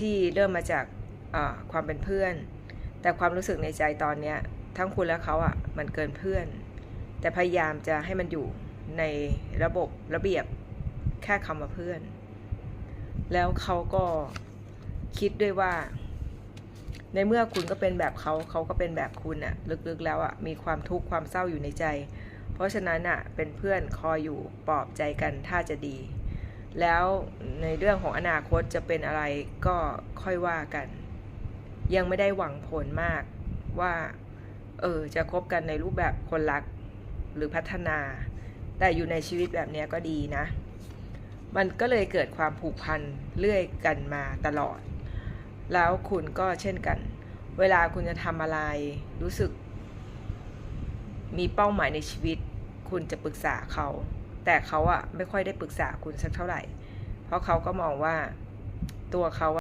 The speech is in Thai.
ที่เริ่มมาจากความเป็นเพื่อน แต่ความรู้สึกในใจตอนเนี้ยทั้งคุณและเขาอะมันเกินเพื่อน แต่พยายามจะให้มันอยู่ในระบบระเบียบแค่คำว่าเพื่อน แล้วเขาก็คิดด้วยว่า ในเมื่อคุณก็เป็นแบบเขาเขาก็เป็นแบบคุณอะลึกๆแล้วอะมีความทุกข์ความเศร้าอยู่ในใจ เพราะฉะนั้นอะเป็นเพื่อนคอยอยู่ปลอบใจกันถ้าจะดี แล้วในเรื่องของอนาคตจะเป็นอะไรก็ค่อยว่ากัน ยังไม่ได้หวังผลมากว่า เออ จะคบกันในรูปแบบคนรักหรือพัฒนา แต่อยู่ในชีวิตแบบนี้ก็ดีนะ มันก็เลยเกิดความผูกพันเรื่อยกันมาตลอด แล้วคุณก็เช่นกัน เวลาคุณจะทำอะไรรู้สึก มีเป้าหมายในชีวิต คุณจะปรึกษาเขา แต่เขาอะไม่ค่อยได้ปรึกษาคุณสักเท่าไหร่ เพราะเขาก็มองว่าตัวเขา